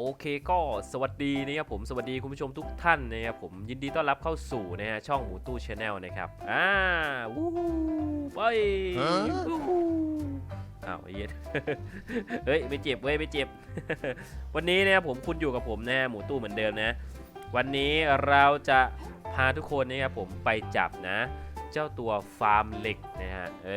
โอเคก็สวัสดีนะครับผมสวัสดีคุณผู้ชมทุกท่านนะครับผมยินดีต้อนรับเข้าสู่นะฮะช่องหมูตู้ชาแนลนะครับอ่าวู้ฮู้ไปวู้ฮู้อ้าวไอ้เหี้ย็นเฮ้ยไม่เจ็บเว้ยไม่เจ็บ วันนี้นะครับผมคุณอยู่กับผมนะฮะหมูตู้เหมือนเดิมนะ วันนี้เราจะพาทุกคนนะครับผมไปจับนะ เจ้าตัวฟาร์มเหล็กนะฮะเอ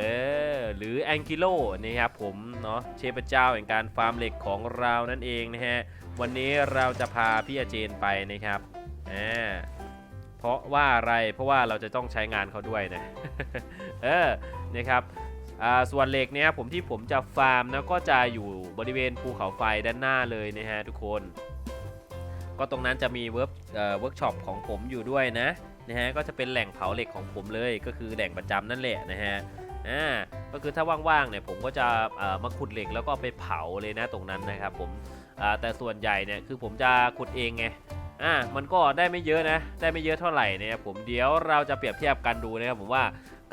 อหรือแองกิโลนะครับผมเนาะเทพเจ้าแห่งการฟาร์มเหล็กของเรานั่นเองนะฮะ วันนี้เราจะพาพี่อาเจนไปนะครับอ่าเพราะว่าอะไรเพราะว่าเราจะต้องใช้งานเขาด้วยนะเออนะครับส่วนเหล็กเนี่ยผมที่ผมจะฟาร์มนะก็จะอยู่บริเวณภูเขาไฟด้านหน้าเลยนะฮะทุกคน ก็ตรงนั้นจะมีเวิร์กเวิร์กช็อปของผมอยู่ด้วยนะนะฮะก็จะเป็นแหล่งเผาเหล็กของผมเลย ก็คือแหล่งประจำนั่นแหละนะฮะอ่าก็คือถ้าว่างๆเนี่ยผมก็จะมาขุดเหล็กแล้วก็ไปเผาเลยนะตรงนั้นนะครับผม แต่ส่วนใหญ่เนี่ยคือผมจะขุดเองไงอ่ามันก็ได้ไม่เยอะนะ ได้ไม่เยอะเท่าไหร่นะครับผมเดี๋ยวเราจะเปรียบเทียบกันดูนะครับผมว่า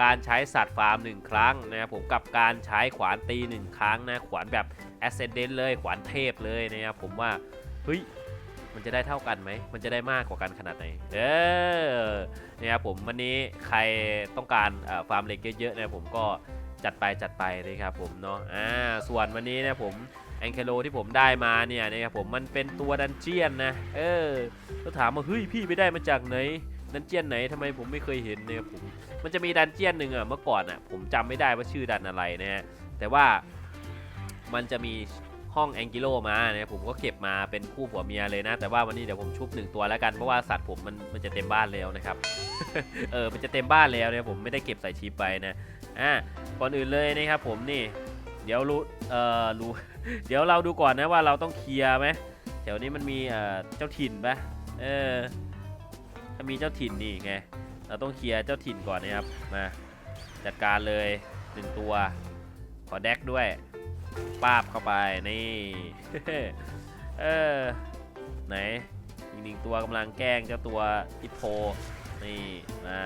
การใช้สัตว์ฟาร์มหนึ่งครั้งนะครับผมกับการใช้ขวานตีหนึ่งครั้งนะขวานแบบ Ascendant เลยขวานเทพเลยนะครับผมว่าเฮ้ยมันจะได้เท่ากันไหม มันจะได้มากกว่ากันขนาดไหน เออเนี่ยครับผมวันนี้ใครต้องการอ่อฟาร์มเล็กเยอะๆนะผมก็จัดไปจัดไปเลยครับผมเนาะอ่าส่วนวันนี้นะผม แองเคโลที่ผมได้มาเนี่ยนะครับผมมันเป็นตัวดันเจียนนะ เออก็ถามว่าเฮ้ยพี่ไปได้มาจากไหนดันเจียนไหนทำไมผมไม่เคยเห็นเนี่ยผมมันจะมีดันเจียนหนึ่งอะเมื่อก่อนอะผมจำไม่ได้ว่าชื่อดันอะไรนะฮะแต่ว่ามันจะมีห้องแองกิโลมาเนี่ยผมก็เก็บมาเป็นคู่ผัวเมียเลยนะ แต่ว่าวันนี้เดี๋ยวผมชุบหนึ่งตัวแล้วกันเพราะว่าสัตว์ผมมันมันจะเต็มบ้านแล้วนะครับเออมันจะเต็มบ้านแล้วเนี่ยผมไม่ได้เก็บใส่ชิปไปนะอะก่อนอื่นเลยนะครับผมนี่ เดี๋ยวรู้เอ่อรู้ เดี๋ยวเราดูก่อนนะว่าเราต้องเคลียร์ไหมแถวนี้มันมีเอ่อเจ้าถิ่นปะเออถ้ามีเจ้าถิ่นนี่ไงเราต้องเคลียร์เจ้าถิ่นก่อนนะครับมาจัดการเลยหนึ่งตัว ขอแดกด้วยปาบเข้าไปนี่เออไหนอีกหนึ่งตัวกำลังแกล้งเจ้าตัวอิโปนี่มา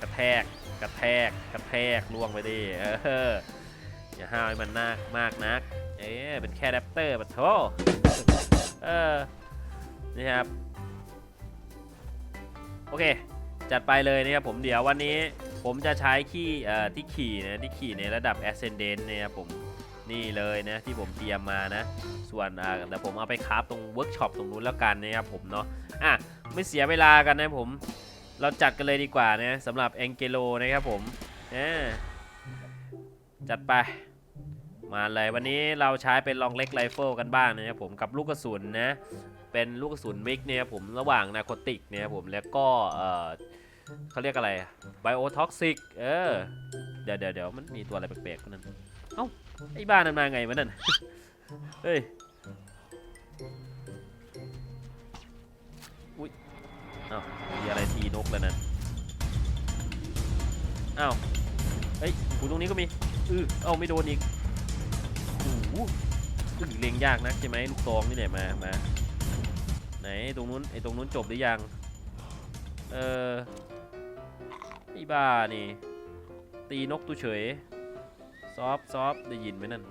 กระแทกกระแทกกระแทกล่วงไปดิเออ อย่าห้าวให้มันนากมากนัก เอ๊ะเป็นแค่แรปเตอร์ปะโถเออ นี่ครับ โอเค จัดไปเลยนะครับผมเดี๋ยววันนี้ผมจะใช้ขี้เอ่อที่ขี่นะที่ขี่ในระดับ Ascendant นะครับผมนี่เลยนะที่ผมเตรียมมานะ ส่วนอ่าเดี๋ยวผมเอาไปคราฟตรงเวิร์กช็อปตรงนู้นแล้วกันนะครับผมเนาะอะไม่เสียเวลากันนะผม เราจัดกันเลยดีกว่านะสำหรับแองเกโลนะครับผมอ่า จัดไป มาเลยวันนี้เราใช้เป็นลองเล็กไรเฟิลกันบ้างนะครับผมกับลูกกระสุนนะ เป็นลูกกระสุนมิกเนี่ยผมระหว่างนาโคติกเนี่ยผมแล้วก็เออเขาเรียกอะไรไบโอท็อกซิกเออเดี๋ยวเดี๋ยวเดี๋ยวมันมีตัวอะไรแปลกๆนั่นเอ้าไอ้บ้านนั้นมาไงวะนั่นเฮ้ยอุ้ยเอ้ามีอะไรทีนกแล้วนั่นอ้าวเฮ้ยหูตรงนี้ก็มี อือเอ้าไม่โดนอีกโอ้โหอึ้งเล็งยากนักใช่ไหมลูกซองนี่เนี่ยมามาไหนตรงนู้นไอ้ตรงนู้นจบหรือยัง เออไอ้บ้านี่ ตีนกตัวเฉย ซอฟซอฟได้ยินไหมนั่น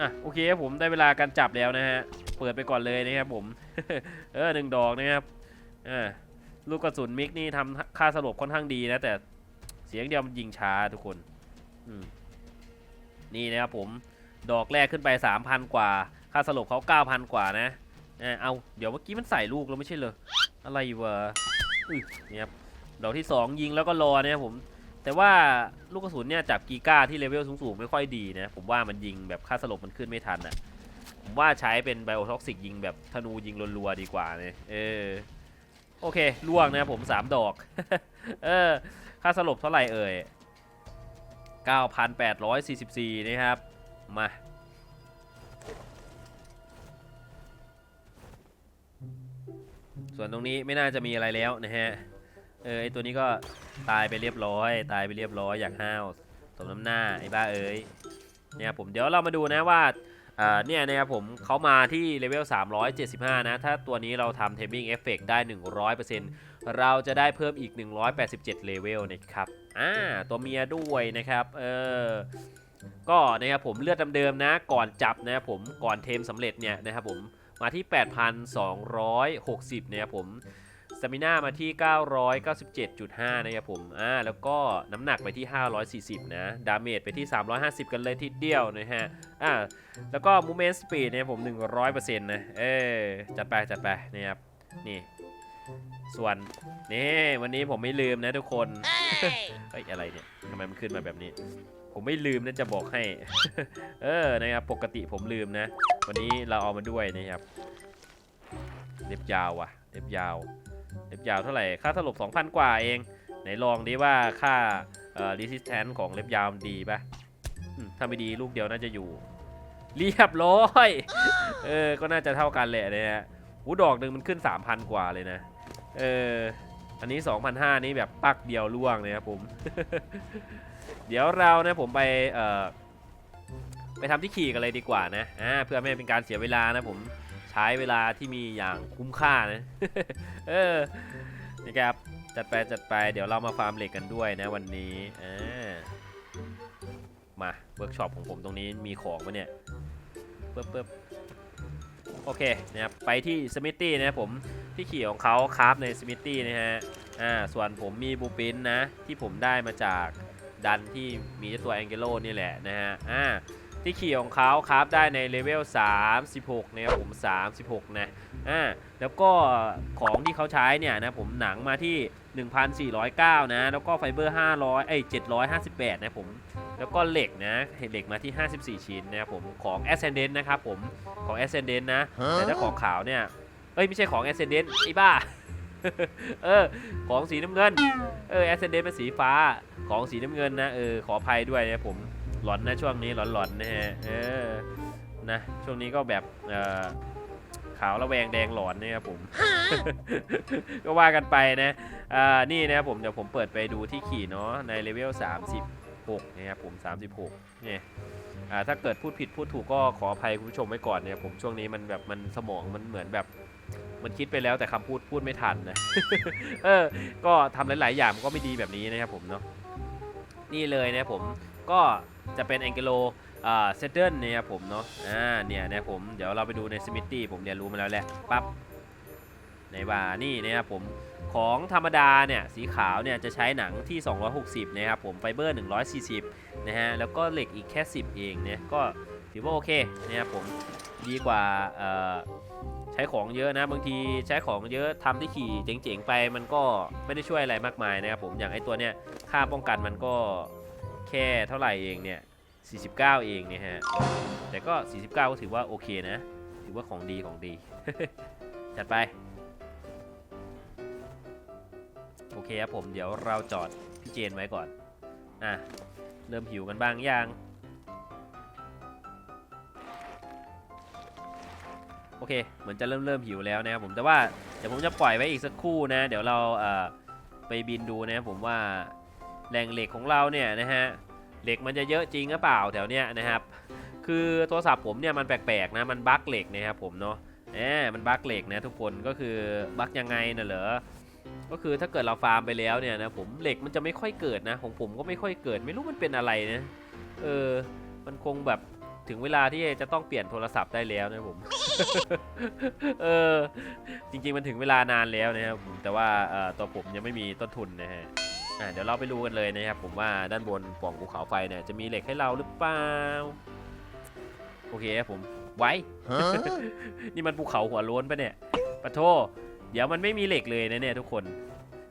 อะ โอเคครับผมได้เวลาการจับแล้วนะฮะ เปิดไปก่อนเลยนะครับผม เออหนึ่งดอกนะครับ อ่าลูกกระสุนมิกนี่ทำค่าสลบค่อนข้างดีนะ แต่เสียงเดียวมันยิงช้าทุกคน นี่นะครับผมดอกแรกขึ้นไป 3,000 กว่า ค่าสลบเขา9,000 กว่านะอ่าเอาเดี๋ยวเมื่อกี้มันใส่ลูกแล้วไม่ใช่เหรอ อะไรวะอุ้ยนี่ครับดอกที่ 2 ยิงแล้วก็รอเนะครับผม แต่ว่าลูกกระสุนเนี่ยจับกีก้าที่เลเวลสูงๆ ไม่ค่อยดีนะ ผมว่ามันยิงแบบค่าสลบมันขึ้นไม่ทันอะ ผมว่าใช้เป็นไบโอท็อกซิกยิงแบบธนูยิงรัวๆดีกว่าเนี่ยเออโอเคล่วงนะผม 3 ดอก เออค่าสลบเท่าไหร่เอ่ย 9,844 นะครับ มา ส่วนตรงนี้ไม่น่าจะมีอะไรแล้วนะฮะ เออไอตัวนี้ก็ตายไปเรียบร้อย ตายไปเรียบร้อยอยางห้าวสมน้ำหน้าไอ้บ้าเอ้ยเนี่ยผมเดี๋ยวเรามาดูนะว่าอ่าเนี่ยนะครับผมเขามาที่เลเวล375 นะ ถ้าตัวนี้เราทำเทมมิ่งเอฟเฟกได้ 100% เราจะได้เพิ่มอีก 187 เลเวลนะครับ อ่า ตัวเมียด้วยนะครับ เออ ก็นะครับผมเลือดเดิมๆนะ ก่อนจับนะครับผม ก่อนเทมสำเร็จเนี่ยนะครับผม มาที่ 8,260นะครับผมสมิน่ามาที่ 997.5 นะครับผม อ่า แล้วก็น้ำหนักไปที่ 540 นะ ดาเมจไปที่ 350 กันเลยทีเดียวนะฮะ อ่า แล้วก็ Movement Speed เนี่ยผม 100%นะ เออจัดไป จัดไปนะครับ นี่ ส่วนนี่วันนี้ผมไม่ลืมนะทุกคนเฮ้ยอะไรเนี่ยทำไมมันขึ้นมาแบบนี้ ผมไม่ลืมนะจะบอกให้ เออนะครับปกติผมลืมนะ วันนี้เราเอามาด้วยนะครับเล็บยาวว่ะเล็บยาวเล็บยาวเท่าไหร่ค่าถลบ2,000 กว่าเอง ไหนลองดิว่าค่าเอ่อ resistance ของเล็บยาวมันดีป่ะอืมถ้าไม่ดีลูกเดียวน่าจะอยู่เรียบร้อย เออ ก็น่าจะเท่ากันแหละเนี่ยฮะหูดอกหนึ่งมันขึ้น 3,000 กว่าเลยนะ เออ อันนี้ 2,500 นี้แบบปักเดียวล่วงเลยครับผม เดี๋ยวเรานะผมไปเอ่อไปทำที่ขี่กันเลยดีกว่านะอ่าเพื่อไม่เป็นการเสียเวลานะผมใช้เวลาที่มีอย่างคุ้มค่านะเออนะครับจัดไปจัดไปเดี๋ยวเรามาฟาร์มเหล็กกันด้วยนะวันนี้อ่ามาเวิร์กช็อปของผมตรงนี้มีของปะเนี่ยปึ๊บปึ๊บโอเคนะครับไปที่สมิ t ตี้นะครับผม ที่ขี่ของเขาคราฟในสมิ t ตี้นะฮะ อ่า ส่วนผมมีบูปินนะ ที่ผมได้มาจากดันที่มีเจ้าตัวแองเกโลนี่แหละนะฮะ อ่า ที่ขี่ของเขาครับได้ในเลเวล 36 นะครับผม 36 นะ อ่า แล้วก็ของที่เขาใช้เนี่ยนะผมหนังมาที่ 1,409 นะ แล้วก็ไฟเบอร์ 500 เอ้ย 758 นะผม แล้วก็เหล็กนะ เหล็กมาที่ 54 ชิ้นนะครับผม ของ Ascendant นะครับผม ของ Ascendant นะ แต่ถ้าของขาวเนี่ย เอ้ยไม่ใช่ของ Ascendant ไอ้บ้า เออ ของสีน้ำเงิน เออ Ascendant เป็นสีฟ้า ของสีน้ำเงินนะ เออ ขออภัยด้วยนะผม หลอนนะช่วงนี้หลอนๆนะฮะ เออ นะ ช่วงนี้ก็แบบ เอ่อขาวระแวงแดงหลอนเนี่ยครับผม ก็ว่ากันไปนะ อ่า นี่นะครับผม เดี๋ยวผมเปิดไปดูที่ขี่เนาะ ในเลเวล 36 นะครับผม 36 เนี่ยอ่าถ้าเกิดพูดผิดพูดถูกก็ขออภัยคุณผู้ชมไว้ก่อนเนี่ยผมช่วงนี้มันแบบมันสมองมันเหมือนแบบ มันคิดไปแล้วแต่คำพูดพูดไม่ทันนะเออ ก็ทำหลาย ๆ อย่างมันก็ไม่ดีแบบนี้นะครับผมเนาะนี่เลยนะครับผมก็จะเป็น a n g ง l o อ่าเซตเดิลเนี่ยครับผมเนาะอ่าเนี่ยนะครับผมเดี๋ยวเราไปดูในสมิ t ตี้ผมเรียนรู้มาแล้วแหละปั๊บในว่านี่นะครับผมของธรรมดาเนี่ยสีขาวเนี่ยจะใช้หนังที่ 260 นะครับผมไฟเบอร์ 140 นะฮะแล้วก็เหล็กอีกแค่ 10 เองเนี่ยก็ถือว่าโอเคนะครับผมดีกว่า ช้ของเยอะนะ บางทีใช้ของเยอะทำที่ขี่เจ๋งๆไป มันก็ไม่ได้ช่วยอะไรมากมายนะครับผมอย่างไอตัวเนี้ยค่าป้องกันมันก็แค่เท่าไหร่เองเนี่ย 49 เองเนี่ยฮะ แต่ก็ 49 ก็ถือว่าโอเคนะ ถือว่าของดีของดี จัดไป โอเคครับผมเดี๋ยวเราจอดพี่เจนไว้ก่อน อะ เริ่มหิวกันบ้างยัง โอเค เหมือนจะเริ่มเริ่มหิวแล้วนะครับผมแต่ว่าเดี๋ยวผมจะปล่อยไว้อีกสักครู่นะ เดี๋ยวเราเอ่อไปบินดูนะครับผมว่าแหล่งเหล็กของเราเนี่ยนะฮะเหล็กมันจะเยอะจริงหรือเปล่าแถวเนี้ยนะครับ คือโทรศัพท์ผมเนี่ยมันแปลกๆนะมันบั๊กเหล็กนะครับผมเนาะแหมมันบั๊กเหล็กนะทุกคนก็คือบั๊กยังไงน่ะเหรอก็คือถ้าเกิดเราฟาร์มไปแล้วเนี่ยนะผมเหล็กมันจะไม่ค่อยเกิดนะของผมก็ไม่ค่อยเกิด ไม่รู้มันเป็นอะไรนะเออมันคงแบบ ถึงเวลาที่จะต้องเปลี่ยนโทรศัพท์ได้แล้วนะผม เออ จริง ๆ มันถึงเวลานานแล้วนะครับผมแต่ว่าเอ่อตัวผมยังไม่มีต้นทุนนะฮะอะเดี๋ยวเราไปดูกันเลยนะครับผมว่าด้านบนปล่องภูเขาไฟเนี่ยจะมีเหล็กให้เราหรือเปล่า โอเคครับผมไว้ นี่มันภูเขาหัวโล้นปะเนี่ยปะโทเดี๋ยวมันไม่มีเหล็กเลยนะเนี่ยทุกคน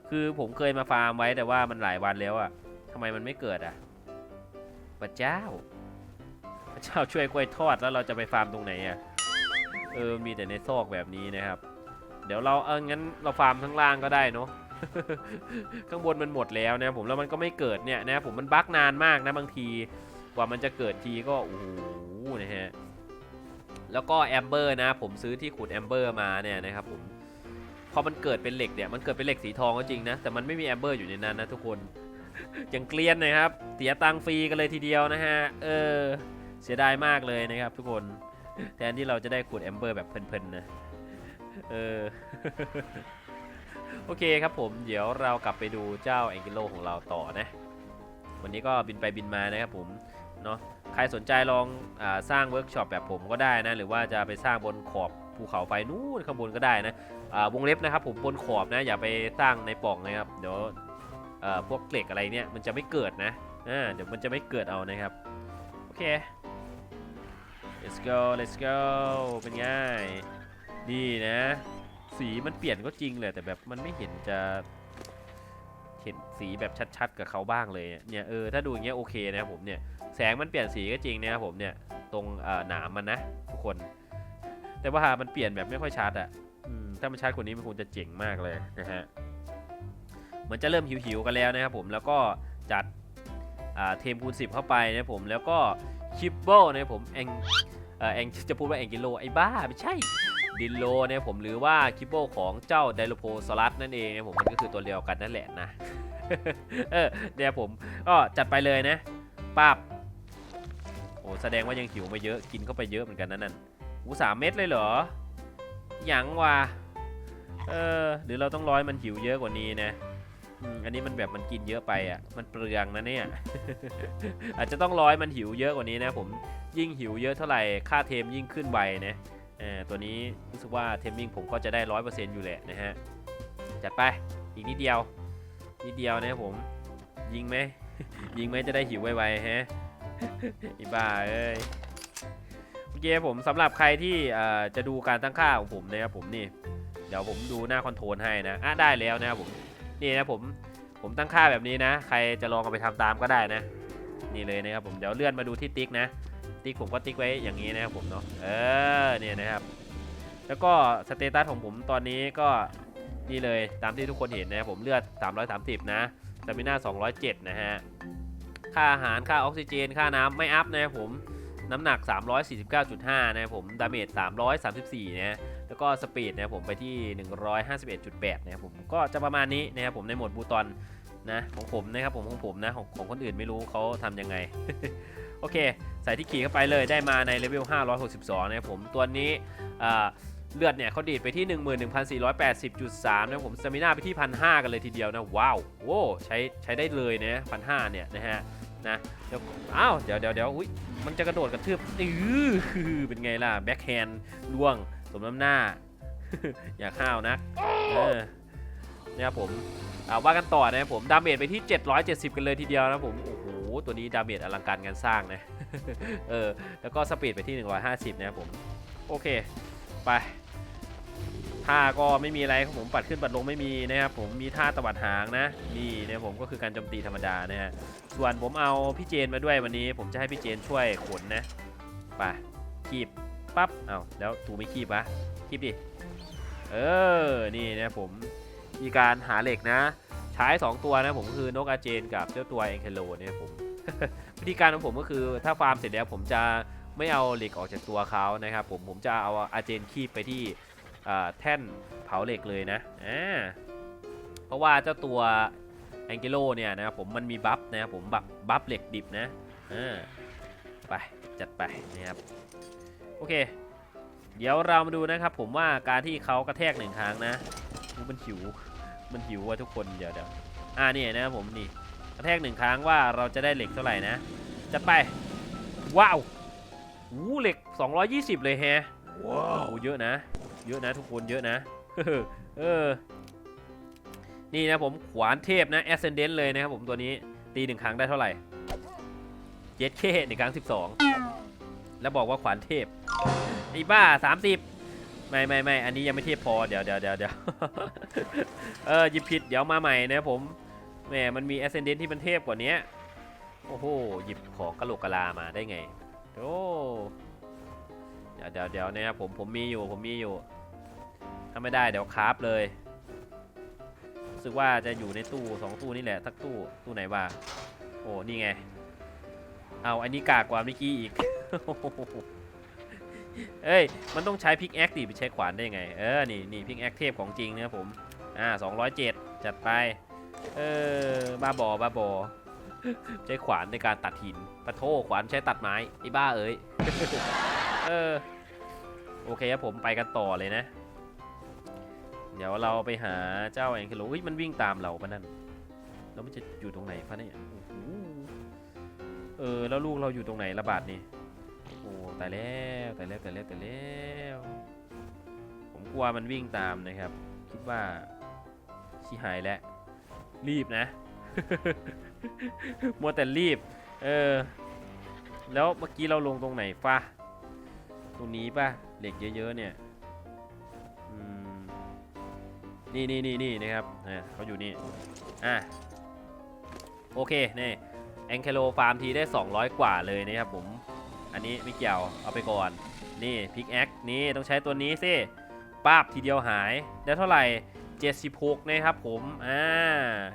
คือผมเคยมาฟาร์มไว้แต่ว่ามันหลายวันแล้วอะทำไมมันไม่เกิดอะพระเจ้าพระ เจ้าช่วยกล้วยทอดแล้วเราจะไปฟาร์มตรงไหนอะเออมีแต่ในซอกแบบนี้นะครับ เดี๋ยวเราเอองั้นเราฟาร์มข้างล่างก็ได้เนาะข้างบนมันหมดแล้วนะผมแล้วมันก็ไม่เกิดเนี่ยนะผมมันบั๊กนานมากนะบางทีกว่ามันจะเกิดทีก็โอ้โหนะฮะแล้วก็แอมเบอร์นะ ผมซื้อที่ขุดแอมเบอร์มาเนี่ยนะครับผมพอมันเกิดเป็นเหล็กเนี่ยมันเกิดเป็นเหล็กสีทองก็จริงนะแต่มันไม่มีแอมเบอร์อยู่ในนั้นนะทุกคนยังเกลียนนะครับเสียตังฟรีกันเลยทีเดียวนะฮะเออ เสียดายมากเลยนะครับทุกคนแทนที่เราจะได้ขุดแอมเบอร์แบบเพลินๆนะเออโอเคครับผมเดี๋ยวเรากลับไปดูเจ้าแองกิโลของเราต่อนะ วันนี้ก็บินไปบินมานะครับผมเนาะใครสนใจลองอสร้างเวิร์กช็อปแบบผมก็ได้นะ หรือว่าจะไปสร้างบนขอบภูเขาไฟนู้นข้างบนก็ได้นะวงเล็บนะครับผมบนขอบนะอย่าไปสร้างในป่องนะครับเดี๋ยวพวกเหล็กอะไรเนี่ยมันจะไม่เกิดนะเดี๋ยวมันจะไม่เกิดเอานะครับโอเค let's go let's go เป็นไงดีนะ สีมันเปลี่ยนก็จริงเลยแต่แบบมันไม่เห็นจะเห็นสีแบบชัดๆ กับเขาบ้างเลยเนี่ยเออถ้าดูอย่างเงี้ยโอเคนะครับผมเนี่ยแสงมันเปลี่ยนสีก็จริงนะครับผมเนี่ยตรงหนามมันนะทุกคน แต่ว่ามันเปลี่ยนแบบไม่ค่อยชัดอะอืมถ้ามันชัดกว่านี้มันคงจะเจ๋งมากเลยนะฮะมันจะเริ่มหิวๆกันแล้วนะครับผมแล้วก็จัดเทมคูณ10 เข้าไปนะผมแล้วก็คิปเปิลนะผมแอง เออแองจะพูดว่าแองกิโลไอ้บ้าไม่ใช่ดินโลเนี่ยผมหรือว่าคิปโปของเจ้าไดโลโพซอรัสนั่นเองเนี่ยผมมันก็คือตัวเดียวกันนั่นแหละนะ เออเดี๋ยวผมก็จัดไปเลยนะปับโอ้แสดงว่ายังหิวมาเยอะกินเข้าไปเยอะเหมือนกันนั่นนั่นอู้สามเม็ดเลยเหรอหยังวะเออหรือเราต้องร้อยมันหิวเยอะกว่านี้นะ อืมอันนี้มันแบบมันกินเยอะไปอะ มันเปลืองนะเนี่ย อาจจะต้องร้อยมันหิวเยอะกว่านี้นะผมยิ่งหิวเยอะเท่าไหร่ค่าเทมยิ่งขึ้นไวนะเอ่อตัวนี้รู้สึกว่าเทมมิ่งผมก็จะได้ร้อยเปอร์เซ็นต์อยู่แหละนะฮะจัดไปอีกนิดเดียวนิดเดียวนะผมยิงไหม ยิงไหมจะได้หิวไวๆฮะอีบ้าเอ้ยโอเคผมสำหรับใครที่จะดูการตั้งค่าของผมนะครับผมนี่ เดี๋ยวผมดูหน้าคอนโทรลให้นะอะได้แล้วนะครับผม นี่นะผมผมตั้งค่าแบบนี้นะ ใครจะลองเอาไปทำตามก็ได้นะ นี่เลยนะครับผมเดี๋ยวเลื่อนมาดูที่ติ๊กนะ ติ๊กผมก็ติ๊กไว้อย่างนี้นะครับผมเนาะเออเนี่ยนะครับ แล้วก็สเตตัสของผมตอนนี้ก็นี่เลยตามที่ทุกคนเห็นนะครับผมเลือด 330 นะสตามิน่า207 นะฮะค่าอาหารค่าออกซิเจน ค่าน้ำไม่อัพนะครับผมน้ำหนัก 349.5 นะครับผมดาเมจ334 นะ แล้วก็สปีดนะครับผมไปที่ 151.8 นะครับผมก็จะประมาณนี้นะครับผมในโหมดบูตอนนะของผมนะครับผมของผมนะของของคนอื่นไม่รู้เขาทำยังไง โอเค ใส่ที่ขี่เข้าไปเลยได้มาในเลเวล 562 นะครับผมตัวนี้เลือดเนี่ยเขาดีดไปที่ 11,480.3 นะครับผมสตมิน่าไปที่ 1,500 กันเลยทีเดียวนะ ว้าวโว้ใช้ใช้ได้เลยนะ1,500 เนี่ยนะฮะนะเดี๋ยวอ้าว เดี๋ยวเดี๋ยวเดี๋ยวอุ้ยมันจะกระโดดกระทืบอื้อเป็นไงล่ะ แบ็คแฮนด์ล่วง สมน้ำหน้า อยากห้าวนะเออเนี่ยครับผมอ่าว่ากันต่อนะครับผมดาเมจไปที่ 770 กันเลยทีเดียวนะผมโอ้โหตัวนี้ดาเมจอลังการงานสร้างนะเออแล้วก็สปีดไปที่ 150 นะครับผมโอเคไปท่าก็ไม่มีอะไรครับผมปัดขึ้นปัดลงไม่มีนะครับผมมีท่าตวัดหางนะนี่นะครับผมก็คือการโจมตีธรรมดานะฮะส่วนผมเอาพี่เจนมาด้วยวันนี้ ผมจะให้พี่เจนช่วยขนนะไปคีบ ปั๊บเอาแล้วถูไม่คีบวะคีบดิ เออ นี่นะผมมีการหาเหล็กนะ ใช้ 2 ตัวนะผมคือนกอาเจนกับเจ้าตัวเอ็นเคโลเนี่ยผม วิธีการของผมก็คือถ้าฟาร์มเสร็จแล้วผมจะไม่เอาเหล็กออกจากตัวเขานะครับผมผมจะเอาอาเจนคีบไปที่แท่นเผาเหล็กเลยนะอ่าเพราะว่าเจ้าตัวแองเกโลเนี่ยนะครับผมมันมีบัฟนะครับผมบัฟบัฟเหล็กดิบนะอ่าไปจัดไปนะครับ โอเค เดี๋ยวเรามาดูนะครับ ผมว่าการที่เขากระแทกหนึ่งครั้งนะอุ๊ยมันหิว มันหิวว่ะทุกคนเดี๋ยวเดี๋ยวอ่านี่นะครับผมนี่กระแทกหนึ่งครั้งว่าเราจะได้เหล็กเท่าไหร่นะจัดไป ว้าวอู้เหล็ก 220 เลยแฮะว้าวเยอะนะ เยอะนะทุกคนเยอะนะเออนี่นะผมขวานเทพนะ Ascendant เลยนะครับผมตัวนี้ตีหนึ่งครั้งได้เท่าไหร่เจ็ดเคหนึ่งครั้ง 12 แล้วบอกว่าขวานเทพไอ้บ้า30ไม่ไม่ไม่อันนี้ยังไม่เทพพอเดี๋ยวเดี๋ยวเดี๋ยวเดี๋ยวเออหยิบผิดเดี๋ยวมาใหม่นะผมแหมมันมี Ascendant ที่มันเทพกว่านี้โอ้โหหยิบของกะโหลกกะลามาได้ไงโอ้เดี๋ยวเดี๋ยวเดี๋ยวนะครับผมผมมีอยู่ผมมีอยู่ ถ้าไม่ได้เดี๋ยวคราฟเลยรู้สึกว่าจะอยู่ในตู้สองตู้นี่แหละทักตู้ตู้ไหนวะโอ้นี่ไง เอาอันนี้กากกว่าเมื่อกี้อีก เอ้ย มันต้องใช้พิกแอคดิไปใช้ขวานได้ยังไง เออ นี่นี่พิกแอคเทพของจริงนะครับผม อ่า207จัดไป เออ บ้าบอ บ้าบอ ใช้ขวานในการตัดหินปะโทขวานใช้ตัดไม้ไอ้บ้าเอ้ย เออ โอเคครับผมไปกันต่อเลยนะ เดี๋ยวเราไปหาเจ้าแองเกโลเฮ้ย มันวิ่งตามเราปะนั่น แล้วมันจะอยู่ตรงไหนพะเนี่ยเออ แล้วลูกเราอยู่ตรงไหนระบาดนี่ ตายแล้วตายแล้วตายแล้วตายแล้วผมกลัวมันวิ่งตามนะครับ คิดว่าชิหายแล้วรีบนะ มัวแต่รีบ เออ แล้วเมื่อกี้เราลงตรงไหนฟ้าตรงนี้ป่ะ เหล็กเยอะๆเนี่ยนี่นี่นี่นี่นะครับนะเขาอยู่นี่ อะ โอเค นี่แองเคโลฟาร์มทีได้ 200 กว่าเลยนะครับผม อันนี้ไม่เกี่ยวเอาไปก่อน นี่พิกแอคนี่ต้องใช้ตัวนี้สิป้าบทีเดียวหายได้เท่าไหร่ 76 นะครับผมอ่า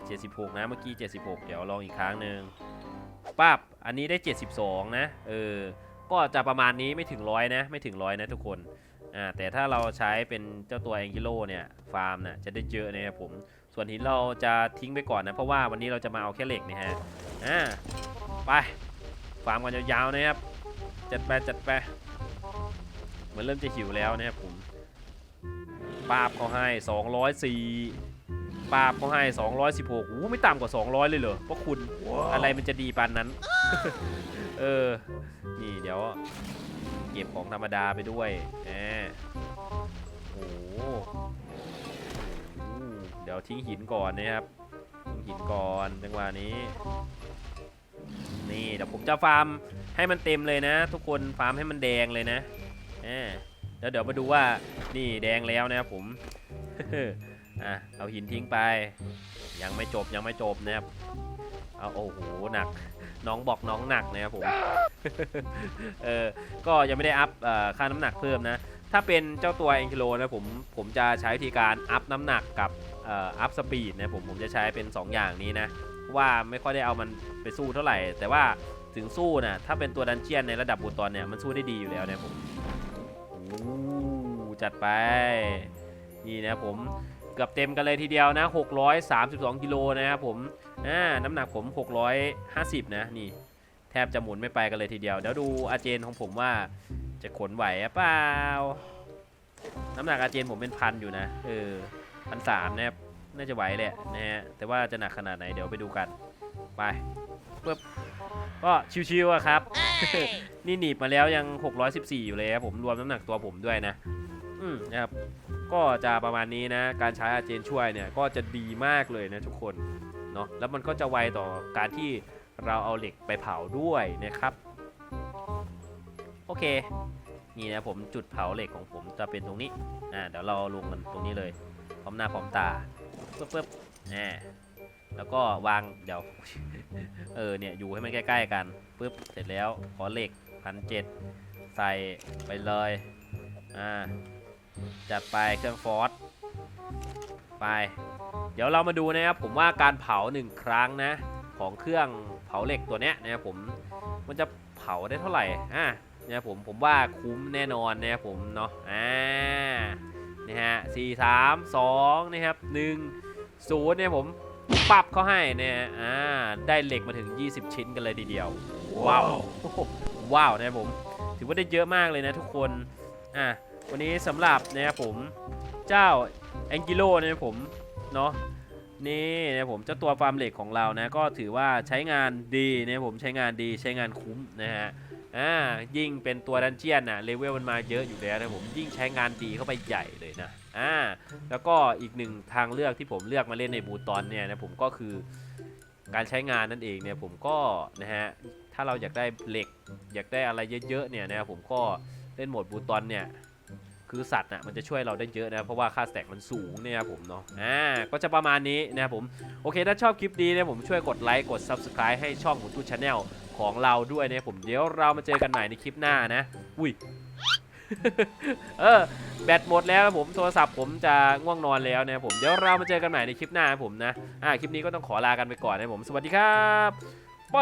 76 นะเมื่อกี้ 76 เดี๋ยวลองอีกครั้งหนึ่งป้าบอันนี้ได้ 72 นะเออก็จะประมาณนี้ไม่ถึงร้อยนะไม่ถึงร้อยนะทุกคนอ่าแต่ถ้าเราใช้เป็นเจ้าตัวแองกิโลเนี่ยฟาร์มน่ะจะได้เยอะนะครับผมส่วนหินเราจะทิ้งไปก่อนนะเพราะว่าวันนี้เราจะมาเอาแค่เหล็กนะฮะอ่าไปฟาร์มกันยาวๆนะครับ จัดไปจัดไปเหมันเริ่มจะหิวแล้วนะครับผมปาบเขาให้ 204ปาบเขาให้ 216โอ้โหไม่ต่ำกว่า 200 เลยเหรอเพราะคุณอะไรมันจะดีปานนั้น เออ นี่เดี๋ยว เก็บของธรรมดาไปด้วยแหมโอ้โหโอ้เดี๋ยวทิ้งหินก่อนนะครับทิ้งหินก่อนจังหวะนี้ นี่เดี๋ยวผมจะฟาร์ม ให้มันเต็มเลยนะ ทุกคนฟาร์มให้มันแดงเลยนะอ่าแล้วเดี๋ยวมาดูว่านี่แดงแล้วนะครับผมอะเอาหินทิ้งไป ยังไม่จบยังไม่จบนะครับเอาโอ้โหหนักน้องบอกน้องหนักนะครับผมเออก็ยังไม่ได้อัพค่าน้ำหนักเพิ่มนะ ถ้าเป็นเจ้าตัวเอ็นกิโลนะผมผมจะใช้วิธีการอัพน้ำหนักกับอัพสปีดนะผมผมจะใช้เป็น 2 อย่างนี้นะว่าไม่ค่อยได้เอามันไปสู้เท่าไหร่ แต่ว่า ถึงสู้นะถ้าเป็นตัวดันเจียนในระดับบูตอนเนี่ยมันสู้ได้ดีอยู่แล้วเนี่ยผมโอ้จัดไป นี่นะผมเกือบเต็มกันเลยทีเดียวนะ 632 กิโลนะครับผมอ่าน้ำหนักผม 650 นะนี่ แทบจะหมุนไม่ไปกันเลยทีเดียว เดี๋ยวดูอาเจนของผมว่าจะขนไหวเปล่า น้ำหนักอาเจนผมเป็นพันอยู่นะ เออพันสามนะครับน่าจะไหวแหละนะฮะแต่ว่าจะหนักขนาดไหนเดี๋ยวไปดูกัน ไป ปึ๊บก็ชิวๆอะครับ นี่หนีบมาแล้วยัง 614 อยู่เลยครับผมรวมน้ำหนักตัวผมด้วยนะ อืมนะครับ ก็จะประมาณนี้นะ การใช้อาเจนช่วยเนี่ยก็จะดีมากเลยนะทุกคน เนาะแล้วมันก็จะไวต่อการที่เราเอาเหล็กไปเผาด้วยนะครับ โอเค นี่นะผมจุดเผาเหล็กของผมจะเป็นตรงนี้ อ่าเดี๋ยวเราลงมันตรงนี้เลย พร้อมหน้าพร้อมตาปึ๊บปึ๊บอ่า แล้วก็วางเดี๋ยว เออเนี่ยอยู่ให้มันใกล้ ๆ กันปึ๊บเสร็จแล้วขอเหล็กพันเจ็ดใส่ไปเลยอ่าจัดไปเครื่องฟอสไป เดี๋ยวเรามาดูนะครับผมว่าการเผาหนึ่งครั้งนะ ของเครื่องเผาเหล็กตัวเนี้ยนะครับผมมันจะเผาได้เท่าไหร่อ่าเนี่ยผมผมว่าคุ้มแน่นอนนะครับผมเนาะอ่านี่ฮะสี่สามสองนะครับหนึ่งศูนย์เนี่ยผม ปับเขาให้เนี่ยอ่าได้เหล็กมาถึง 20 ชิ้นกันเลยทีเดียว ว้าวว้าวนะผม ถือว่าได้เยอะมากเลยนะทุกคนอะวันนี้สำหรับนะครับผมเจ้าแองกิโลนะครับผมเนาะนี่นะผมเจ้าตัวฟาร์มเหล็กของเรานะก็ถือว่าใช้งานดีนะผมใช้งานดีใช้งานคุ้มนะฮะอ่ายิ่งเป็นตัวดันเจียนนะเลเวลมันมาเยอะอยู่แล้วนะผมยิ่งใช้งานดีเข้าไปใหญ่เลยนะ อ่าแล้วก็อีกหนึ่งทางเลือกที่ผมเลือกมาเล่นในบูตอนเนี่ยนะผมก็คือการใช้งานนั่นเองเนี่ยผมก็นะฮะถ้าเราอยากได้เหล็ก อยากได้อะไรเยอะๆเนี่ยนะครับผมก็เล่นโหมดบูตอนเนี่ยคือสัตว์น่ะมันจะช่วยเราได้เยอะนะเพราะว่าค่าแต็กมันสูงเนี่ยผมเนาะอ่าก็จะประมาณนี้นะผมโอเคถ้าชอบคลิปนี้เนี่ยผมช่วยกดไลค์กด Subscribe ให้ช่องหมูทูชาแนลของเราด้วยนะผมเดี๋ยวเรามาเจอกันใหม่ในคลิปหน้านะ อุ้ย เออแบตหมดแล้วครับผมโทรศัพท์ผมจะง่วงนอนแล้วนะครับผมเดี๋ยวเรามาเจอกันใหม่ในคลิปหน้าครับผมนะอ่าคลิปนี้ก็ต้องขอลากันไปก่อนนะครับผมสวัสดีครับ ไป